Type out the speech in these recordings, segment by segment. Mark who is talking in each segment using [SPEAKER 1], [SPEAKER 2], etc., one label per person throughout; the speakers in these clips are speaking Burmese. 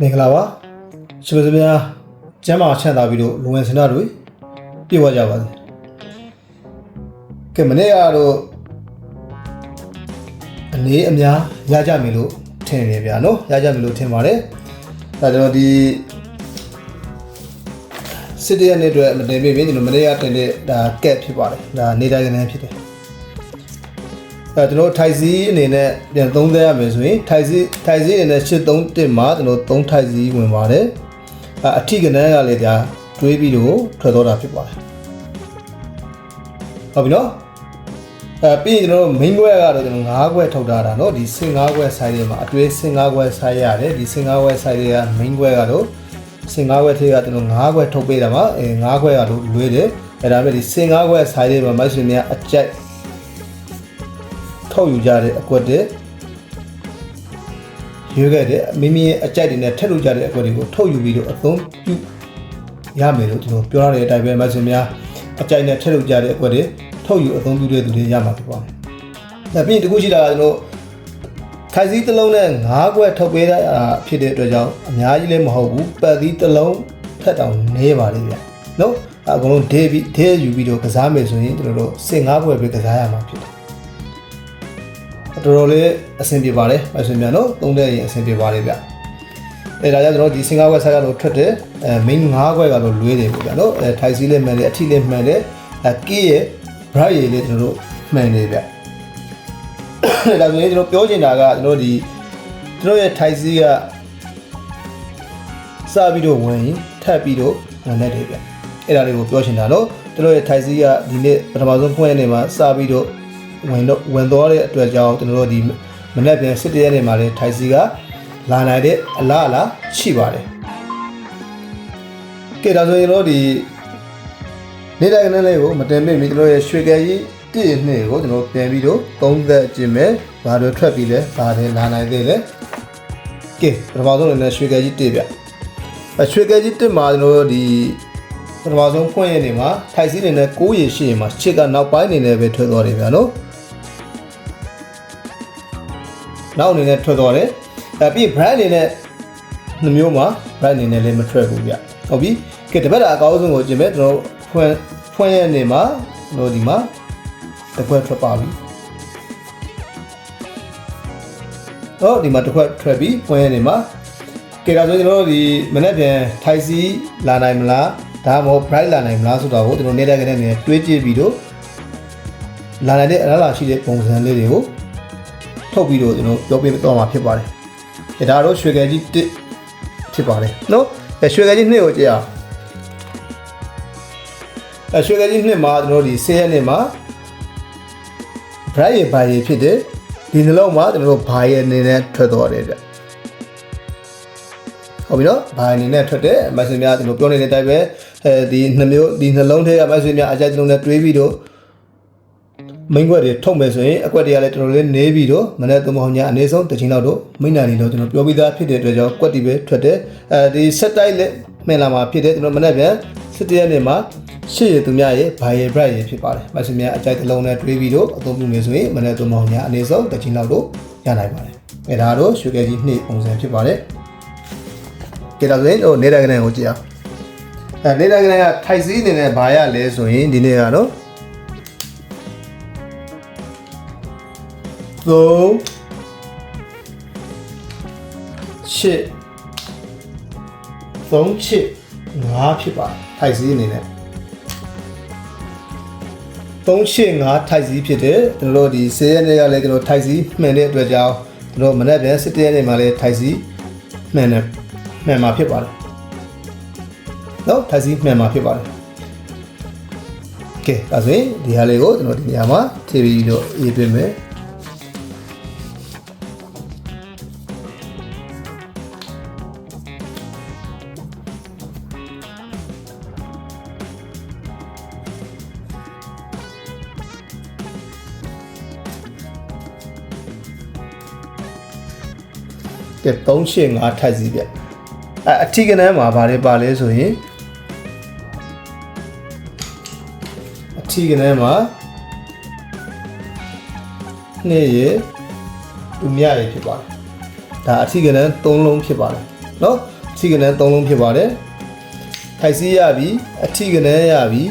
[SPEAKER 1] မင်္ဂလာပါရှင်မစများကျမ်းမာချမ်းသာပြီးတော့လူဝင်စင်တာတွေပြည့်ဝကြပါစေကဲမနေ့ကတော့အနေအများရကြမယ်လို့ထင်နေဗျာနော်ရကြမယ်လို့ထင်ပါတယ်ဒါကျွန်တော်ဒီစစ်တရနေ့အတွက်မတင်ပြပြင်ကျွန်တော်မနေ့ကတင်တဲ့ဒါကက်ဖြစ်ပါတယ်ဒါနေတိုင်းကနေဖြစ်တယ် အဲကျွန်တော်ထိုက်စီအနေနဲ့ပြန်သုံးသပ်ရမယ်ဆိုရင်ထိုက်စီထိုက်စီအနေနဲ့831မှာကျွန်တော်3ထိုက်စီဝင်ပါတယ်အအထိကနန်းကလည်းဒါတွေးပြီးတော့ထွက်တော့တာဖြစ်ပါတယ်ဟုတ်ပြီနော်အဲပြီးရင်ကျွန်တော် main ခွဲကတော့ကျွန်တော်9ခွဲထုတ်ထားတာเนาะဒီစင်9ခွဲ size တွေမှာအတွဲစင်9ခွဲ size ရတယ်ဒီစင်9ခွဲ size တွေက main ခွဲကတော့စင်9ခွဲထဲကကျွန်တော်9ခွဲထုတ်ပေးတာမှာအဲ9ခွဲကတော့လွဲတယ်အဲဒါပေမဲ့ဒီစင်9ခွဲ size တွေမှာမိုက်ဆွေများအကြိုက် ထုတ်ယူကြတဲ့အကွက်တွေရွေးခဲ့တဲ့မိမိရဲ့အကြိုက်တွေနဲ့ထက်လို့ကြတဲ့အကွက်တွေကိုထုတ်ယူပြီးတော့အသုံးပြုရမယ်လို့ကျွန်တော်ပြောရတဲ့အတိုင်းပဲမိုက်ဆွေများအကြိုက်နဲ့ထက်လို့ကြတဲ့အကွက်တွေထုတ်ယူအသုံးပြုတဲ့သူတွေရမှာဖြစ်ပါတယ်။ဒါပြီးရင်တခုရှိတာကကျွန်တော်ခိုင်စည်းတစ်လုံးနဲ့၅ခွက်ထုတ်ပေးတာဖြစ်တဲ့အတွက်ကြောင့်အများကြီးလည်းမဟုတ်ဘူးပတ်သီးတစ်လုံးထက်တောင်နေပါလေဗျ။နော်အကုန်လုံးဒေးပြီးဒေးယူပြီးတော့ကစားမယ်ဆိုရင်ကျွန်တော်တို့စင်၅ခွက်ပဲကစားရမှာဖြစ်တယ်။ တော်တော်လေးအဆင်ပြေပါတယ်မဆွေများနော်သုံးတဲ့ရင်အဆင်ပြေပါတယ်ဗျ။အဲဒါကြောင့်ကျွန်တော်ဒီစင်ကားခွက်ဆိုင်ကတော့ထွက်တယ်အဲ main ၅ခွက်ကတော့လွေးတယ်ပေါ့ဗျာနော်အဲထိုင်စီးလေးမှန်တယ်အထီလေးမှန်တယ်အဲကီးရဲ့ bright ရေလေးကျွန်တော်တို့မှန်နေဗျ။ဒါဆိုရင်ကျွန်တော်ပြောချင်တာကကျွန်တော်ဒီကျွန်တော်ရဲ့ထိုင်စီးကစပြီးတော့ဝင်ရင်ထပ်ပြီးတော့ဝင်နေတယ်ဗျ။အဲ့ဒါလေးကိုပြောချင်တာနော်ကျွန်တော်ရဲ့ထိုင်စီးကဒီနေ့ပထမဆုံးဖွင့်နေမှာစပြီးတော့ ဝင်တော့ဝင်သွားတဲ့အတွက်ကြောင့်ကျွန်တော်တို့ဒီမနေ့ပြန်စစ်တရက်နေမှာလေထိုင်စီးကလာနိုင်တဲ့အလားအလာရှိပါတယ်။ကဲဒါဆိုရင်တော့ဒီနေ့တိုင်းနဲ့လေးကိုမတင်မိမိကျွန်တော်ရဲ့ရွှေကဲကြီးတည့်နှစ်ကိုကျွန်တော်ပြန်ပြီးတော့သုံးသက်ကျင်မယ်။ဘာတွေထွက်ပြီးလဲဘာတွေလာနိုင်သေးလဲ။ကဲပထမဆုံးလည်းရွှေကဲကြီးတည့်ဗျ။အဲရွှေကဲကြီးတည့်မှာကျွန်တော်တို့ဒီပထမဆုံးဖွင့်ရနေမှာထိုက်စီးနေနဲ့6ရေရှိရင်မှာချစ်ကနောက်ပိုင်းနေနဲ့ပဲထွက်သွားတယ်ဗျာနော်။ နောက်အနေနဲ့ထွက်သွားတယ်။အဲပြီး brand အနေနဲ့နှမျိုးမှာ brand အနေနဲ့လည်းမထွက်ဘူးဗျ။ဟုတ်ပြီ။ကဲတပတ်တာအကောင်းဆုံးကိုကျင်မဲ့ကျွန်တော်ဖွင့်ဖွင့်ရနေမှာကျွန်တော်ဒီမှာတစ်ခွက်ထွက်ပါပြီ။ဟောဒီမှာတစ်ခွက်ထွက်ပြီးဖွင့်ရနေမှာကဲဒါဆိုကျွန်တော်တို့ဒီမနေ့ပြန်ထိုက်စီလာနိုင်မလားဒါမှမဟုတ် bright လာနိုင်မလားဆိုတာကိုကျွန်တော်နေတဲ့ကနေနဲ့တွေးကြည့်ပြီးတော့လာနိုင်တဲ့အလားလာရှိတဲ့ပုံစံလေးတွေကို ထုတ်ပြီးတော့ကျွန်တော်ပြောပြတော့မှာဖြစ်ပါတယ်။ဒါတော့ရွှေကဲကြီးတစ်ဖြစ်ပါတယ်နော်။ရွှေကဲကြီးနှစ်ကိုကြည့်အောင်။ရွှေကဲကြီးနှစ်မှာကျွန်တော်ဒီဆေးရက်နှစ်မှာ bright ရေဘာရေဖြစ်တယ်ဒီနှလုံးမှာကျွန်တော်တို့ဘာရေအနေနဲ့ထွက်သွားတယ်ဗျ။ဟုတ်ပြီနော်ဘာအနေနဲ့ထွက်တယ်မက်ဆေ့များကျွန်တော်ပြောနေတဲ့အတိုင်းပဲအဲဒီနှမျိုးဒီနှလုံးထဲကမက်ဆေ့များအကြိုက်တစ်လုံးနဲ့တွေးပြီးတော့ မိန်ခွက်တွေထုတ်မယ်ဆိုရင်အကွက်တွေကလည်းတော်တော်လေးနေပြီးတော့မနေ့သုံးပေါင်းညအနည်းဆုံးတစ်ချိန်လောက်တော့မိန်နာနေတော့ကျွန်တော်ပြောပြီးသားဖြစ်တဲ့အတွက်ကြောင့်ကွက်တီပဲထွက်တယ်အဲဒီဆက်တိုက်လက်မှန်လာမှာဖြစ်တယ်ကျွန်တော်မနေ့ပြန်စစ်တရက်နေ့မှာရှေ့ရသူများရဲ့ဘာရဲ့ bright ရဲ့ဖြစ်ပါတယ်မက်ဆေ့များအကြိုက်တစ်လုံးနဲ့တွေးပြီးတော့အသုံးပြုမယ်ဆိုရင်မနေ့သုံးပေါင်းညအနည်းဆုံးတစ်ချိန်လောက်တော့ရနိုင်ပါတယ်အဲဒါတော့ရွှေကဲကြီးနှစ်ပုံစံဖြစ်ပါတယ်ကဲဒါဆိုရင်ဟိုနေတာကနေကိုကြည့်အောင်အဲနေတာကနေကထိုက်စီးအနေနဲ့ဘာရလဲဆိုရင်ဒီနေ့ကတော့ သုံးချစ်သုံးချစ်ငါးဖြစ်ပါတယ်ထိုက်စီးအနေနဲ့သုံးချစ်ငါးထိုက်စီးဖြစ်တယ်ကျွန်တော်တို့ဒီ10ရက်နေ့ကလည်းကျွန်တော်ထိုက်စီးမှန်တဲ့အတွက်ကြောင့်ကျွန်တော်မနေ့ပြန်17ရက်နေ့မှာလည်းထိုက်စီးမှန်တယ်မှန်မှာဖြစ်ပါတယ်နော်ထိုက်စီးမှန်မှာဖြစ်ပါတယ်ကဲဒါဆိုရင်ဒီဟာလေးကိုကျွန်တော်ဒီနေရာမှာထည့်ပြီးတော့ရေးပေးမယ် ကဲ3ရှင်း5ထိုက်စီးပြအဲအထီးကနန်းမှာဗာလဲပါလဲဆိုရင်အထီးကနန်းမှာနှစ်ရသူမြရဖြစ်ပါတယ်ဒါအထီးကနန်း3လုံးဖြစ်ပါတယ် เนาะအထီးကနန်း၃လုံးဖြစ်ပါတယ်ထိုက်စီးရပြီအထီးကနန်းရပြီ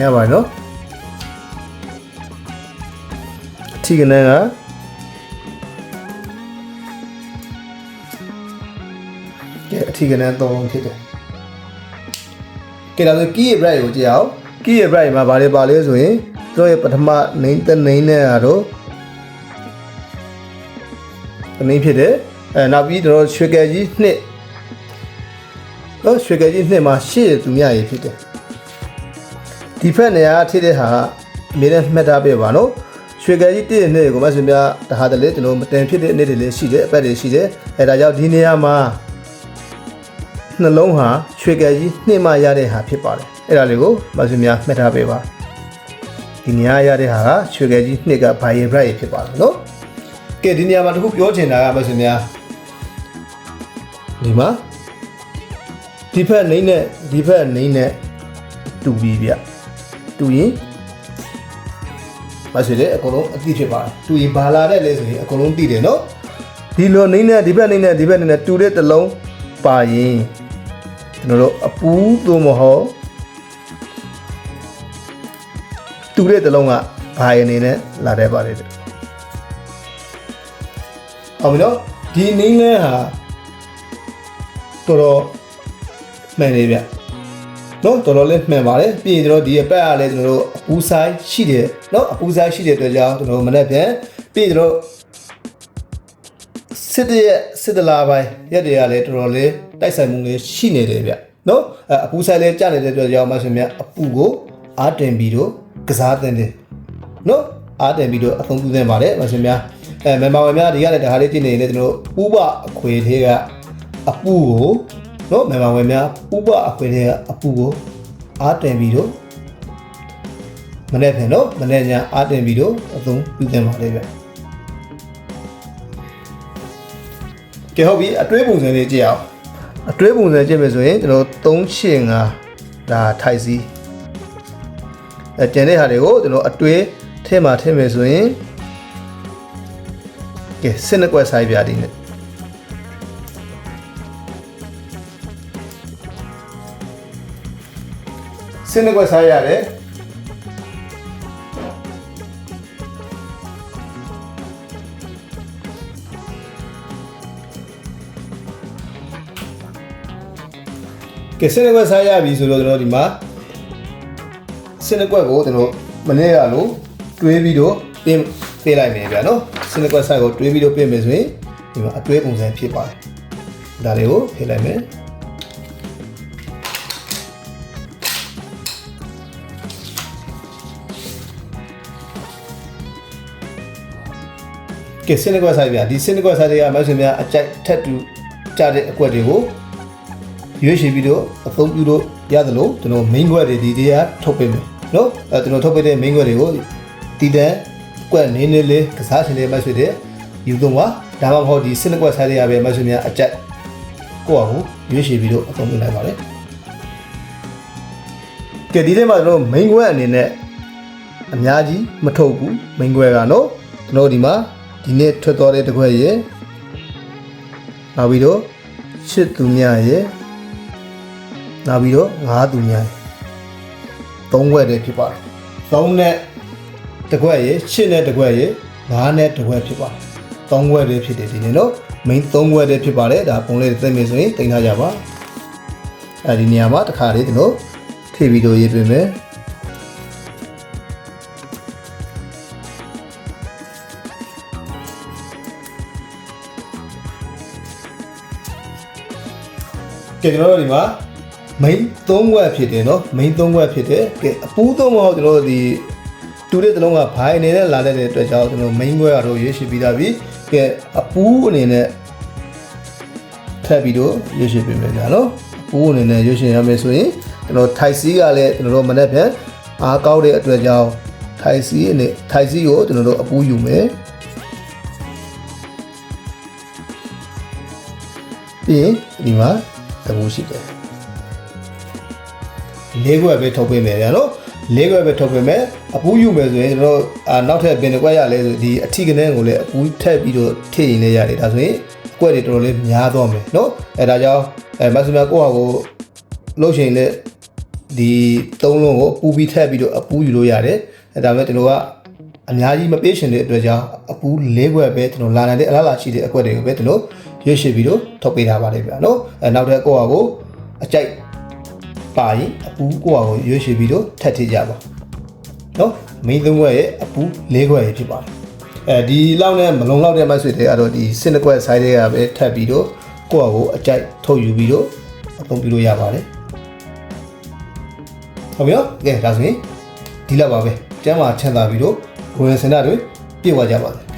[SPEAKER 1] ရပါတယ်เนาะအထီးကနန်းက အထီးကနန်း၃လုံးဖြစ်တယ်ကဲဒါဆို key bright ကိုကြည့်အောင် key bright မှာဗာလေပါလဲဆိုရင်တို့ရဲ့ပထမ main တ main နဲ့ကတော့တမင်းဖြစ်တယ်အဲနောက်ပြီးတော့ရွှေကယ်ကြီးနှစ်တော့ရွှေကယ်ကြီးနှစ်မှာရှေ့သူမြရေးဖြစ်တယ်ဒီဖက်နေရာထိတဲ့ဟာအမြဲတမ်းမှတ်ထားပေးပါနော်ရွှေကယ်ကြီးတည့်တဲ့နှစ်ကိုမဆွေများတဟာတလေကျွန်တော်မတင်ဖြစ်တဲ့နေ့တွေလည်းရှိတယ်အပတ်တွေရှိတယ်အဲဒါကြောင့်ဒီနေရာမှာ နှလုံးဟာရွှေကယ်ကြီးနှစ်မှရတဲ့ဟာဖြစ်ပါတယ်အဲ့ဒါလေးကိုမဆွေများမှတ်ထားပေးပါဒီနေရာရတဲ့ဟာကရွှေကယ်ကြီးနှစ်ကဘာယေဘရတ်ဖြစ်ပါတယ်နော်ကဲဒီနေရာမှာတခုပြောချင်တာကမဆွေများဒီမှာဒီဖက်နေနဲ့ဒီဖက်နေနဲ့တူပြီးဗျတူရင်မဆွေလေအကုန်လုံးအသိဖြစ်ပါတယ်တူရင်ဘာလာတဲ့လဲဆိုရင်အကုန်လုံးသိတယ်နော်ဒီလိုနေနဲ့ဒီဖက်နေနဲ့ဒီဖက်နေနဲ့တူတဲ့တစ်လုံးပါရင် ကျွန်တော်တို့အပူးသို့မဟုတ်တူတဲ့တစ်လုံးကဘာရင်းနေနဲ့လာတဲ့ပါတယ်တဲ့ဟုတ်ပြီနော်ဒီနင်းလဲဟာတော်တော်မှန်နေဗျနော်တော်တော်လေးမှန်ပါတယ်ပြီးရင်ကျွန်တော်ဒီအပက်ကလည်းကျွန်တော်တို့အပူဆိုင်ရှိတယ်နော်အပူဆိုင်ရှိတဲ့အတွက်ကြောင့်ကျွန်တော်မနေ့ပြန်ပြီးရင်ကျွန်တော် စစ်တရက်စစ်တလာပိုင်းရက်တွေကလည်းတော်တော်လေးတိုက်ဆိုင်မှုလေးရှိနေတယ်ဗျနော်အအပူဆိုင်လေးကြာနေတဲ့အတွက်ကြောင့်မှဆိုရင်အပူကိုအားတင်ပြီးတော့ကစားတင်တယ်နော်အားတင်ပြီးတော့အသုံးပြုသင့်ပါတယ်မရှင်များအဲမန်ပါဝင်များဒီကလည်းဒါဟာလေးကြည့်နေရင်လည်းကျွန်တော်ဥပအခွေသေးကအပူကိုနော်မန်ပါဝင်များဥပအခွေသေးကအပူကိုအားတင်ပြီးတော့မနေ့ဖင်နော်မနေ့ညအားတင်ပြီးတော့အသုံးပြုသင့်ပါတယ်ဗျ ကဲဟုတ်ပြီအတွဲပုံစံလေးကြည့်အောင်အတွဲပုံစံကြည့်မယ်ဆိုရင်ကျွန်တော်385ဒါထိုက်စီအဲကျန်တဲ့ဟာတွေကိုကျွန်တော်အတွဲထဲမှာထည့်မယ်ဆိုရင်ကဲစနကွက်ဆိုင်ပြဒီနဲ့စနကွက်ဆိုင်ရတယ် ကဲစနကွက်ဆိုင်ရပြီဆိုတော့ကျွန်တော်ဒီမှာစနကွက်ကိုကျွန်တော်မနေ့ကလို့တွေးပြီးတော့ပြင်ပေးလိုက်မယ်ဗျာနော်စနကွက်ဆိုင်ကိုတွေးပြီးတော့ပြင်မယ်ဆိုရင်ဒီမှာအတွဲပုံစံဖြစ်ပါတယ်ဒါလေးကိုဖြည့်လိုက်မယ်ကဲစနကွက်ဆိုင်ဗျာဒီစနကွက်ဆိုင်တွေကမဆွေများအကြိုက်ထက်တူကြတဲ့အကွက်တွေကို ရွေးချယ်ပြီးတော့အသုံးပြုလို့ရတယ်လို့ကျွန်တော် main ကွက်တွေဒီတရားထုတ်ပေးမယ်နော်အဲကျွန်တော်ထုတ်ပေးတဲ့ main ကွက်တွေကိုတည်တဲ့ကွက်နေနေလေးကစားချင်တဲ့မဆွေတွေယူသုံးပါဒါမှမဟုတ်ဒီစနကွက်ဆိုင်တွေကပဲမဆွေများအကြိုက်ကိုယ့်အကူရွေးချယ်ပြီးတော့အသုံးပြုနိုင်ပါတယ်ကဲဒီထဲမှာကျွန်တော် main ကွက်အနေနဲ့အများကြီးမထုတ်ဘူး main ကွက်ကနော်ကျွန်တော်ဒီမှာဒီနေ့ထွက်သွားတဲ့တစ်ခွက်ရယ်နောက်ပြီးတော့ရှစ်သူမြရယ် နောက်ပြီးတော့ငါးသူမြရယ်သုံးခွက်တည်းဖြစ်ပါတယ်သုံးနဲ့တစ်ခွက်ရယ်ရှစ်နဲ့တစ်ခွက်ရယ်ငါးနဲ့တစ်ခွက်ဖြစ်ပါတယ်သုံးခွက်တည်းဖြစ်တယ်ဒီနေ့နော် main သုံးခွက်တည်းဖြစ်ပါတယ်ဒါပုံလေးသိမယ်ဆိုရင်တင်ထားကြပါအဲဒီနေရာမှာတစ်ခါလေးကျွန်တော်ထည့်ဗီဒီယိုရေးပေးမယ်ကဲကျွန်တော်တို့ဒီမှာ main 3ဝက်ဖြစ်တယ်เนาะ main 3ဝက်ဖြစ်တယ်ကဲအပူးသုံးမဟုတ်ကျွန်တော်တို့ဒီတူတဲ့တလုံးကဘိုင်းအနေနဲ့လာတဲ့အတွက်ကြောင့်ကျွန်တော် main ဝက်ကတော့ရွေးရှိပြီးသားပြီကဲအပူးအနေနဲ့ထပ်ပြီးတော့ရွေးရှိပေးမယ်ကြာเนาะအပူးအနေနဲ့ရွေးရှိရမယ်ဆိုရင်ကျွန်တော်ထိုက်စီကလည်းကျွန်တော်တို့မနေ့ပြန်အားကောက်တဲ့အတွက်ကြောင့်ထိုက်စီအနေထိုက်စီကိုကျွန်တော်တို့အပူးယူမယ်ပြီးရင်ဒီမှာတပူးရှိတယ် ၄ခွက်ပဲထုတ်ပေးမယ်ဗျာနော်၄ခွက်ပဲထုတ်ပေးမယ်အပူးယူမယ်ဆိုရင်ကျွန်တော်နောက်ထပ်ပင်တစ်ခွက်ရလဲဆိုဒီအထီကနေကိုလည်းအပူးထက်ပြီးတော့ထည့်ရင်လည်းရတယ်ဒါဆိုရင်အကွက်တွေတော်တော်လေးများတော့မယ်နော်အဲဒါကြောင့်အဲမက်ဆီမကိုယ့်ဟာကိုလို့ရှိရင်လည်းဒီသုံးလုံးကိုပူပြီးထက်ပြီးတော့အပူးယူလို့ရတယ်အဲဒါပေမဲ့ကျွန်တော်ကအများကြီးမပေးရှင်တဲ့အတွက်ကြောင့်အပူ၄ခွက်ပဲကျွန်တော်လာနိုင်တဲ့အလားလာရှိတဲ့အခွက်တွေကိုပဲကျွန်တော်ရွေးရှိပြီးတော့ထုတ်ပေးထားပါလိမ့်ဗျာနော်အဲနောက်ထပ်ကိုယ့်ဟာကိုအကြိုက် ပါရင်အပူကိုယ့်ဟာကိုရွေးရှိပြီးတော့ထပ်ထည့်ကြပါနော်မင်းသုံးခွက်ရဲ့အပူ၄ခွက်ရဲ့ဖြစ်ပါတယ်အဲဒီလောက်နဲ့မလုံလောက်တဲ့မိုက်ဆွေတွေကတော့ဒီစင်တကွက် size တွေကပဲထပ်ပြီးတော့ကိုယ့်ဟာကိုအကြိုက်ထုတ်ယူပြီးတော့အသုံးပြုလို့ရပါတယ်ဟုတ်ပြီနော်ကဲဒါဆိုရင်ဒီလောက်ပါပဲကျမ်းမာချမ်းသာပြီးတော့ကိုယ်ရစင်တာတွေပြည့်ဝကြပါစေ